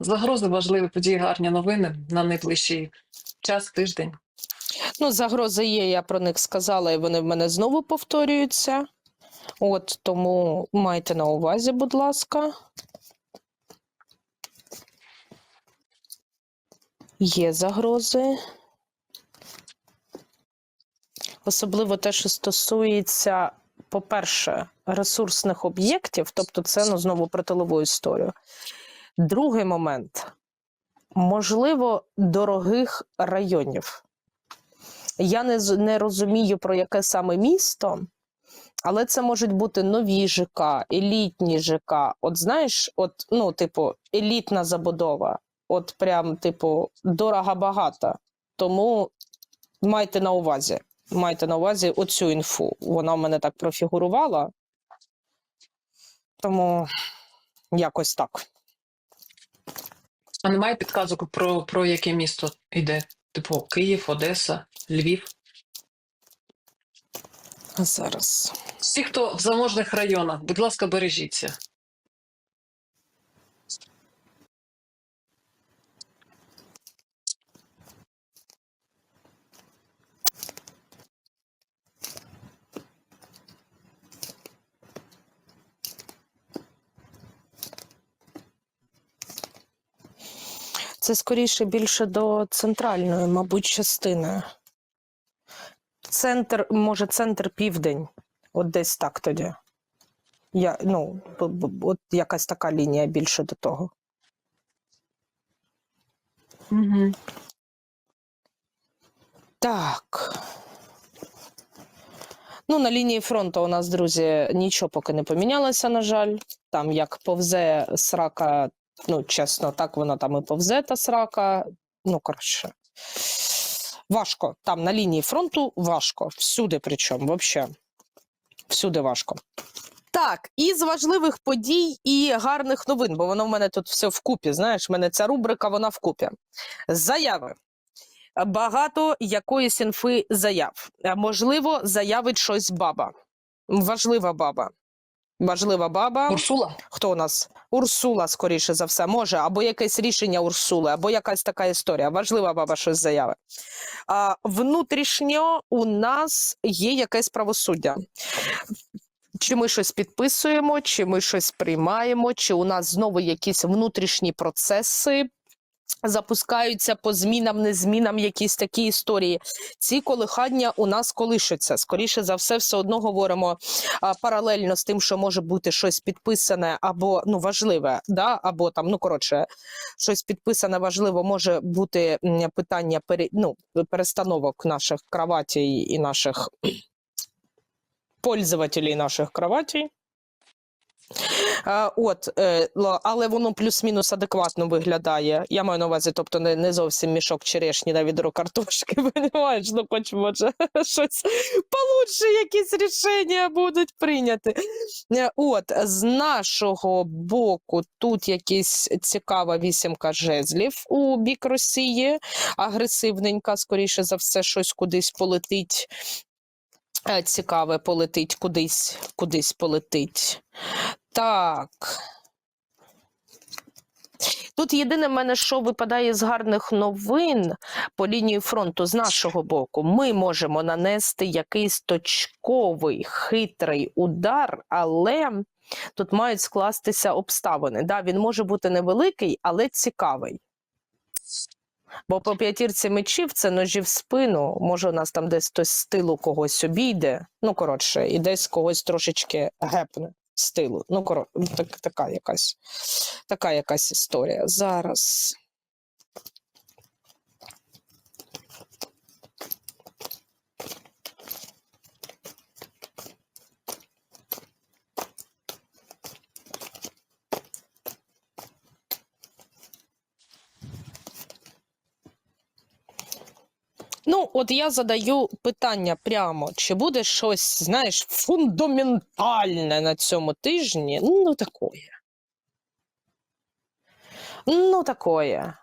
Загрози, важливі події, гарні новини на найближчий час, тиждень. Ну, загрози є, я про них сказала, і вони в мене знову повторюються. От тому майте на увазі, будь ласка. Є загрози. Особливо те, що стосується, по-перше, ресурсних об'єктів, тобто це ну, знову про тилову історію. Другий момент можливо, дорогих районів. Я не, не розумію, про яке саме місто, але це можуть бути нові ЖК, елітні ЖК. От знаєш, от, ну, типу, елітна забудова. От прям, типу, дорого багато. Тому майте на увазі. Майте на увазі оцю інфу. Вона в мене так профігурувала. Тому якось так. А немає підказок про, про яке місто йде? Типу Київ, Одеса, Львів. А Зараз. Всі, хто в заможних районах, будь ласка, бережіться. Це скоріше більше до центральної, мабуть, частини. Центр, може, центр південь. От десь так тоді. Я, ну, от якась така лінія більше до того. Угу. Так. Ну, на лінії фронту у нас, друзі, нічого поки не помінялося, на жаль. Там як повзе срака, ну, чесно, так вона там і повзе та срака. Ну, коротше. Важко. Там на лінії фронту важко. Всюди, причому, взагалі. Всюди важко. Так, і з важливих подій і гарних новин, бо воно в мене тут все вкупі. Знаєш, в мене ця рубрика, вона вкупі. Заяви багато якоїсь інфи заяв. Можливо, заявить щось баба. Важлива баба. Важлива баба. Урсула? Хто у нас? Урсула, скоріше за все, може, або якесь рішення Урсули, або якась така історія. Важлива баба щось заяви. А, внутрішньо у нас є якесь правосуддя. Чи ми щось підписуємо, чи ми щось приймаємо, чи у нас знову якісь внутрішні процеси запускаються по змінам, незмінам, якісь такі історії. Ці колихання у нас колишаться. Скоріше за все, все одно говоримо а, паралельно з тим, що може бути щось підписане або ну важливе, да? або там, ну коротше, щось підписане важливо, може бути питання пере, ну, перестановок наших кроватей і наших пользователей наших кроватей. Е, От, е, але воно плюс-мінус адекватно виглядає. Я маю на увазі, тобто не, не зовсім мішок черешні на відро картошки, понімаєш? Ну, хоч може щось получше, якісь рішення будуть прийняті. Е, От, з нашого боку, тут якась цікава вісімка жезлів у бік Росії, агресивненька, скоріше за все, щось кудись полетить. Цікаве полетить кудись, кудись полетить. Так. Тут єдине в мене, що випадає з гарних новин по лінії фронту з нашого боку, ми можемо нанести якийсь точковий хитрий удар, але тут мають скластися обставини. Да, він може бути невеликий, але цікавий. Бо по п'ятірці мечів це ножі в спину. Може, у нас там десь хтось з тилу когось обійде. Ну, коротше, і десь когось трошечки гепне з тилу. Ну, коротко, так, така якась така якась історія. Зараз. Ну, от я задаю питання прямо: чи буде щось, знаєш, фундаментальне на цьому тижні? Ну, такое. Ну, такое.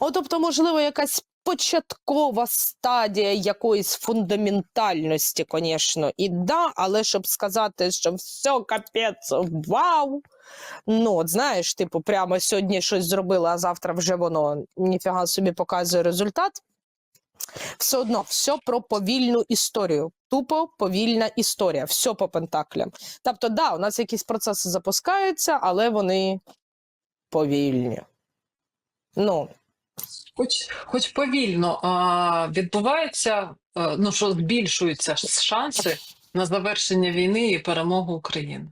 О, тобто, можливо, якась початкова стадія якоїсь фундаментальності, звісно, і да, але щоб сказати, що все капець, вау. Ну, от знаєш, типу, прямо сьогодні щось зробила, а завтра вже воно ніфіга собі показує результат. Все одно, все про повільну історію. Тупо повільна історія, все по пентаклям. Тобто, да, у нас якісь процеси запускаються, але вони повільні. Ну, Хоч, хоч повільно а, відбувається, е, ну що збільшуються шанси на завершення війни і перемогу України.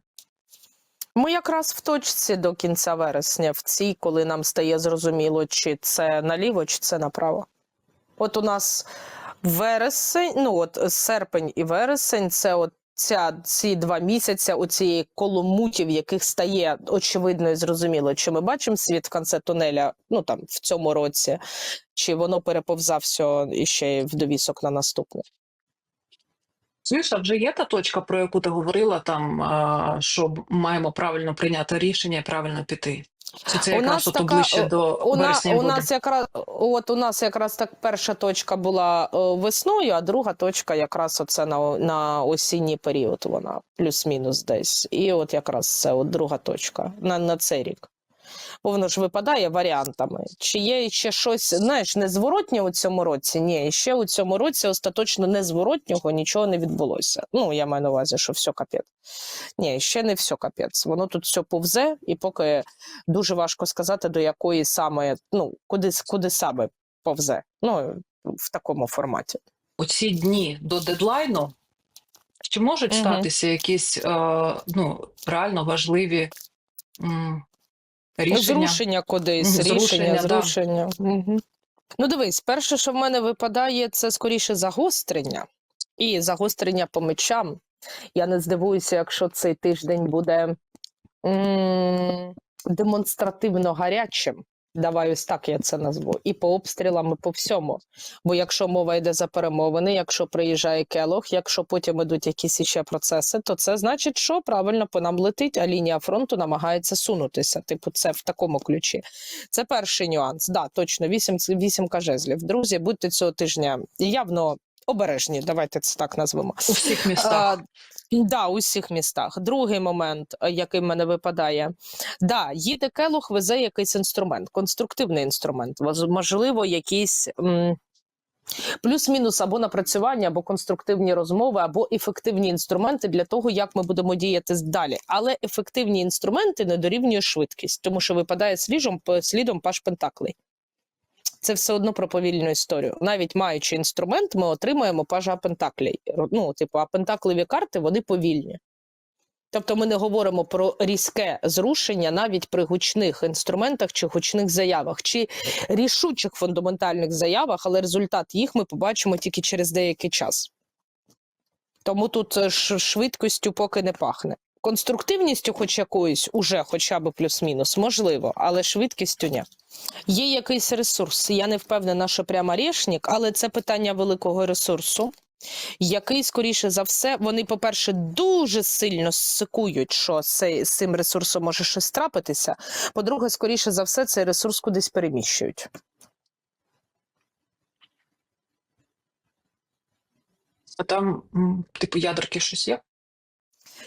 Ми якраз в точці до кінця вересня, в цій, коли нам стає зрозуміло, чи це наліво, чи це направо. От у нас вересень, ну от серпень і вересень це от ця, ці два місяці у цієї коломуті, в яких стає очевидно і зрозуміло, чи ми бачимо світ в кінці тунеля, ну там в цьому році, чи воно переповзав все іще в довісок на наступне. Чуєш, а вже є та точка, про яку ти говорила, там що маємо правильно прийняти рішення і правильно піти. Це У якраз нас от така, ближче до У, на, вересня у нас якраз от у нас якраз так перша точка була е, весною, а друга точка якраз оце на, на осінній період. Вона плюс-мінус десь. І от якраз це от друга точка на, на цей рік. Бо воно ж випадає варіантами. Чи є ще щось, знаєш, незворотнє у цьому році? Ні, ще у цьому році остаточно незворотнього нічого не відбулося. Ну, я маю на увазі, що все капець. Ні, ще не все капець. Воно тут все повзе, і поки дуже важко сказати, до якої саме, ну, куди, куди саме повзе. Ну, в такому форматі. У ці дні до дедлайну чи можуть статися якісь е, ну, реально важливі м, рішення? Зрушення кудись, зрушення, рішення, зрушення, да. зрушення. Угу. Ну, дивись, перше, що в мене випадає, це скоріше загострення. І загострення по мечам. Я не здивуюся, якщо цей тиждень буде м- демонстративно гарячим. Давай ось так я це назву. І по обстрілам, і по всьому. Бо якщо мова йде за перемовини, якщо приїжджає Келох, якщо потім ідуть якісь іще процеси, то це значить, що правильно по нам летить, а лінія фронту намагається сунутися. Типу, це в такому ключі. Це перший нюанс. Да, точно, вісім, вісім жезлів. Друзі, будьте цього тижня явно обережні. Давайте це так назвемо. У всіх містах. Да, у всіх містах. Другий момент, е, який в мене випадає, да, їде Келох, везе якийсь інструмент, конструктивний інструмент, можливо, якийсь. м, Плюс-мінус або напрацювання, або конструктивні розмови, або ефективні інструменти для того, як ми будемо діяти далі. Але ефективні інструменти не дорівнює швидкість, тому що випадає слідом, слідом паш Пентаклей. Це все одно про повільну історію. Навіть маючи інструмент, ми отримаємо пажа Пентаклей. Ну, типу, а пентакливі карти вони повільні. Тобто ми не говоримо про різке зрушення навіть при гучних інструментах чи гучних заявах, чи рішучих фундаментальних заявах, але результат їх ми побачимо тільки через деякий час. Тому тут е, швидкістю поки не пахне. Конструктивністю, хоч якоюсь, уже хоча б плюс-мінус, можливо, але швидкістю ні. Є якийсь ресурс. Я не впевнена, що прямо рішник, але це питання великого ресурсу, який, скоріше за все, вони, по-перше, дуже сильно сикують, що з з цим ресурсом може щось трапитися. По-друге, скоріше за все, цей ресурс кудись переміщують. А там, типу, ядерки щось є?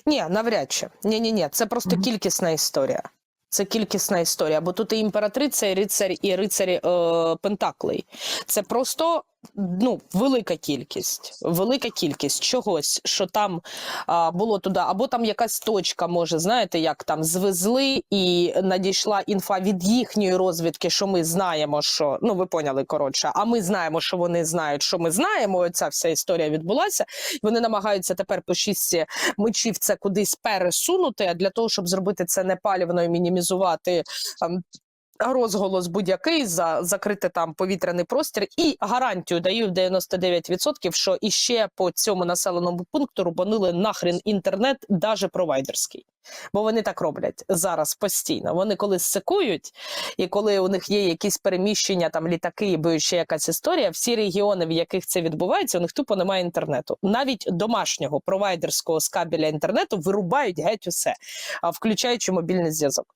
Ні, навряд чи. Ні, ні, ні. Це просто кількісна історія. Це кількісна історія, бо тут і імператриця, і рицарь, і рицарі е, Пентаклей. Це просто ну, велика кількість. Велика кількість чогось, що там а, було туди, або там якась точка, може, знаєте, як там звезли, і надійшла інфа від їхньої розвідки, що ми знаємо, що ну ви поняли коротше. А ми знаємо, що вони знають, що ми знаємо. Оця вся історія відбулася. Вони намагаються тепер по шістці мечів це кудись пересунути. А для того, щоб зробити це непалівно і мінімізувати ем, розголос будь-який, за закрити там повітряний простір, і гарантію даю в 99%, що іще по цьому населеному пункту рубанили нахрен інтернет, даже провайдерський. Бо вони так роблять зараз постійно. Вони коли секують, і коли у них є якісь переміщення, там літаки, або ще якась історія, всі регіони, в яких це відбувається, у них тупо немає інтернету. Навіть домашнього провайдерського з кабеля інтернету вирубають геть усе, включаючи мобільний зв'язок.